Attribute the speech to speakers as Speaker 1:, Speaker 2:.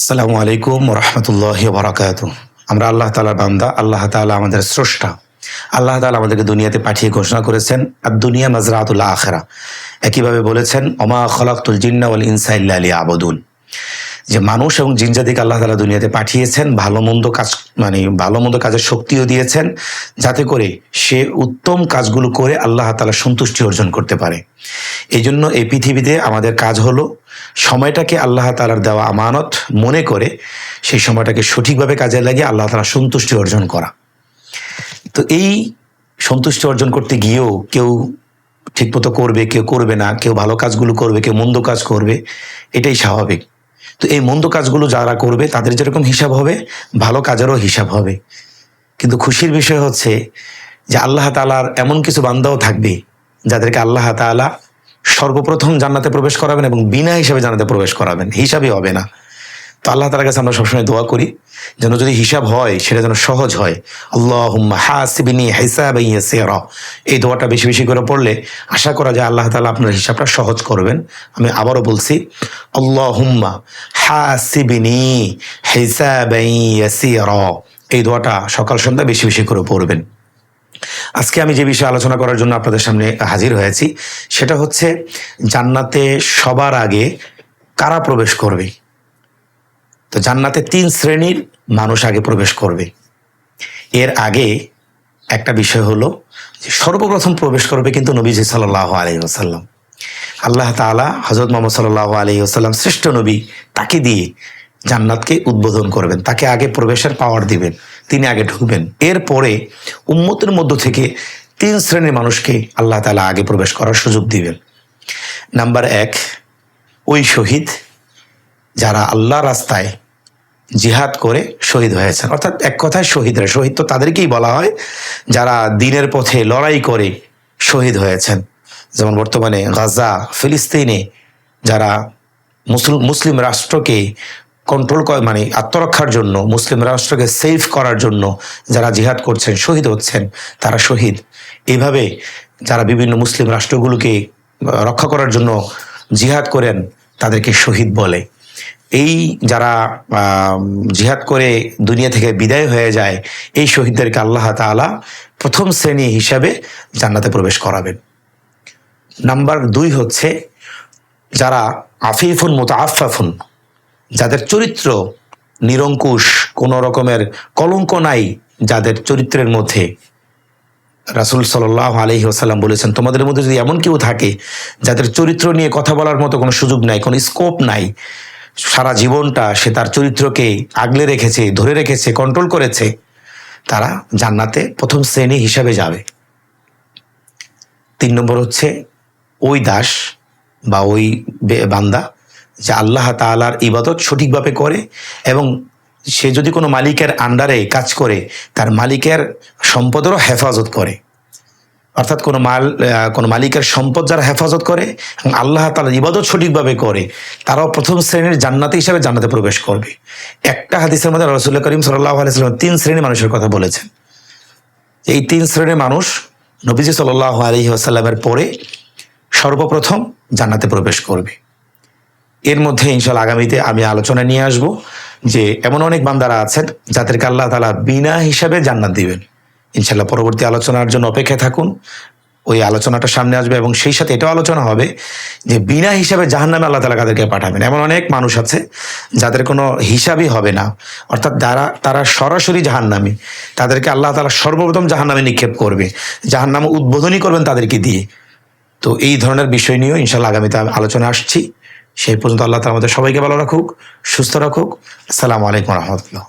Speaker 1: আসসালামু আলাইকুম রহমতুল্লাহ বারাকাত আমরা আল্লাহ তালার বান্দা, আল্লাহ তালা আমাদের স্রষ্টা। আল্লাহ তালা আমাদেরকে দুনিয়াতে পাঠিয়ে ঘোষণা করেছেন আর দুনিয়া মাজরাতুল্লাহ আখেরা। একইভাবে বলেছেন অমা খলাকুল জিন্না ওয়াল ইনসা ইল্লা আলী আবদুল যে মানুষ এবং জিনজাদিকে আল্লাহ তালা দুনিয়াতে পাঠিয়েছেন, ভালো মন্দ কাজ মানে ভালো মন্দ কাজের শক্তিও দিয়েছেন, যাতে করে সে উত্তম কাজগুলো করে আল্লাহ তালা সন্তুষ্টি অর্জন করতে পারে। এই জন্য এই পৃথিবীতে আমাদের কাজ হলো সময়টাকে আল্লাহ তালার দেওয়া আমানত মনে করে সেই সময়টাকে সঠিকভাবে কাজে লাগিয়ে আল্লাহ তালা সন্তুষ্টি অর্জন করা। তো এই সন্তুষ্টি অর্জন করতে গিয়েও কেউ ঠিকমতো করবে, কেউ করবে না, কেউ ভালো কাজগুলো করবে, কেউ মন্দ কাজ করবে, এটাই স্বাভাবিক। তো এই মন্দ কাজগুলো যারা করবে, তাদের যেরকম হিসাব হবে, ভালো কাজেরও হিসাব হবে। কিন্তু খুশির বিষয় হচ্ছে যে আল্লাহ তালার এমন কিছু বান্দাও থাকবে, যাদেরকে আল্লাহ তালা সর্বপ্রথম জান্নাতে প্রবেশ করাবেন এবং বিনা হিসাবে জান্নাতে প্রবেশ করাবেন। হিসাবে হবে না। তো আল্লাহ তালার কাছে আমরা সবসময় দোয়া করি, যেন যদি হিসাব হয়, সেটা যেন সহজ হয়। আল্লাহ হাসিবিনি হিসাব এই দোয়াটা বেশি বেশি করে পড়লে আশা করা যায় আল্লাহ তালা আপনার হিসাবটা সহজ করবেন। আমি আবারও বলছি আল্লাহ হুম্মা হাসিবিনি হিসাব এই দোয়াটা সকাল সন্ধ্যা বেশি বেশি করে পড়বেন। আজকে আমি যে বিষয়ে আলোচনা করার জন্য আপনাদের সামনে হাজির হয়েছি, সেটা হচ্ছে জান্নাতে সবার আগে কারা প্রবেশ করবে? তো জান্নাতে তিন শ্রেণির মানুষ আগে প্রবেশ করবে। এর আগে একটা বিষয় হলো যে সর্বপ্রথম প্রবেশ করবে কিন্তু নবীজি সাল্লাহ আলহি আসাল্লাম আল্লাহ তালা হজরত মোহাম্মদ সাল্লাহ আলহি আসাল্লাম শ্রেষ্ঠ নবী তাকে দিয়ে জান্নাতকে উদ্বোধন করবেন, তাকে আগে প্রবেশের পাওয়ার দিবেন। তিনি আগে ঢুকবেন। এরপরে উম্মতের মধ্য থেকে তিন শ্রেণির মানুষকে আল্লাহ তালা আগে প্রবেশ করার সুযোগ দিবেন। নাম্বার এক, ওই শহীদ যারা আল্লাহ রাস্তায় জিহাদ করে শহীদ হয়েছেন। অর্থাৎ এক কথায় শহীদরা, শহীদ তো তাদেরকেই বলা হয়, যারা দিনের পথে লড়াই করে শহীদ হয়েছেন। যেমন বর্তমানে গাজা, ফিলিস্তিনে যারা মুসলিম রাষ্ট্রকে কন্ট্রোল মানে আত্মরক্ষার জন্য, মুসলিম রাষ্ট্রকে সেফ করার জন্য যারা জিহাদ করছেন, শহীদ হচ্ছেন, তারা শহীদ। এইভাবে যারা বিভিন্ন মুসলিম রাষ্ট্রগুলোকে রক্ষা করার জন্য জিহাদ করেন, তাদেরকে শহীদ বলে। এই যারা জিহাদ করে দুনিয়া থেকে বিদায় হয়ে যায়, এই শহীদদেরকে আল্লাহ তালা প্রথম শ্রেণি হিসাবে জান্নাতে প্রবেশ করাবেন। নাম্বার দুই হচ্ছে যারা আফিফুন মতো আফাফুন যাদের চরিত্র নিরঙ্কুশ, কোনো রকমের কলঙ্ক নাই যাদের চরিত্রের মধ্যে। রাসুল সাল্লাহ আলহি আসাল্লাম বলেছেন, তোমাদের মধ্যে যদি এমন কেউ থাকে যাদের চরিত্র নিয়ে কথা বলার মতো কোনো সুযোগ নাই, কোনো স্কোপ নাই, সারা জীবনটা সে তার চরিত্রকে আগলে রেখেছে, ধরে রেখেছে কন্ট্রোল করেছে, তারা জান্নাতে প্রথম শ্রেণি হিসাবে যাবে। তিন নম্বর হচ্ছে ওই দাস বা ওই বান্দা যে আল্লাহ তালার ইবাদত সঠিকভাবে করে এবং সে যদি কোনো মালিকের আন্ডারে কাজ করে, তার মালিকের সম্পদেরও হেফাজত করে। অর্থাৎ কোনো মাল কোনো মালিকের সম্পদ যারা হেফাজত করে এবং আল্লাহ তালার ইবাদত সঠিকভাবে করে, তারাও প্রথম শ্রেণির জান্নাতি হিসাবে জান্নাতে প্রবেশ করবে। একটা হাদিসের মধ্যে রসুল্লাহ করিম সাল্লাহ আলাইসাল্লাম তিন শ্রেণির মানুষের কথা বলেছেন। এই তিন শ্রেণির মানুষ নবীজি সাল্লাহ আলহি আসাল্লামের পরে সর্বপ্রথম জান্নাতে প্রবেশ করবে। এর মধ্যে ইনশাল আগামীতে আমি আলোচনা নিয়ে আসব যে এমন অনেক বান্দারা আছেন যাদেরকে আল্লাহ তালা বিনা হিসাবে জান্নাত দিবেন। ইনশাল্লাহ পরবর্তী আলোচনার জন্য অপেক্ষায় থাকুন। ওই আলোচনাটা সামনে আসবে এবং সেই সাথে এটাও আলোচনা হবে যে বিনা হিসাবে জাহান নামে আল্লাহ তালা তাদেরকে পাঠাবেন। এমন অনেক মানুষ আছে যাদের কোনো হিসাবই হবে না। অর্থাৎ যারা, তারা সরাসরি জাহান নামে তাদেরকে আল্লাহ তালা সর্বপ্রথম জাহান্নামে নিক্ষেপ করবে। জাহান্নামে উদ্বোধনই করবেন তাদেরকে দিয়ে। তো এই ধরনের বিষয় নিয়েও ইনশাল্লাহ আগামীতে আলোচনা আসছি। সেই পর্যন্ত আল্লাহ তালা আমাদের সবাইকে ভালো রাখুক সুস্থ রাখুক। আসসালামু আলাইকুম রহমতুল্লাহ।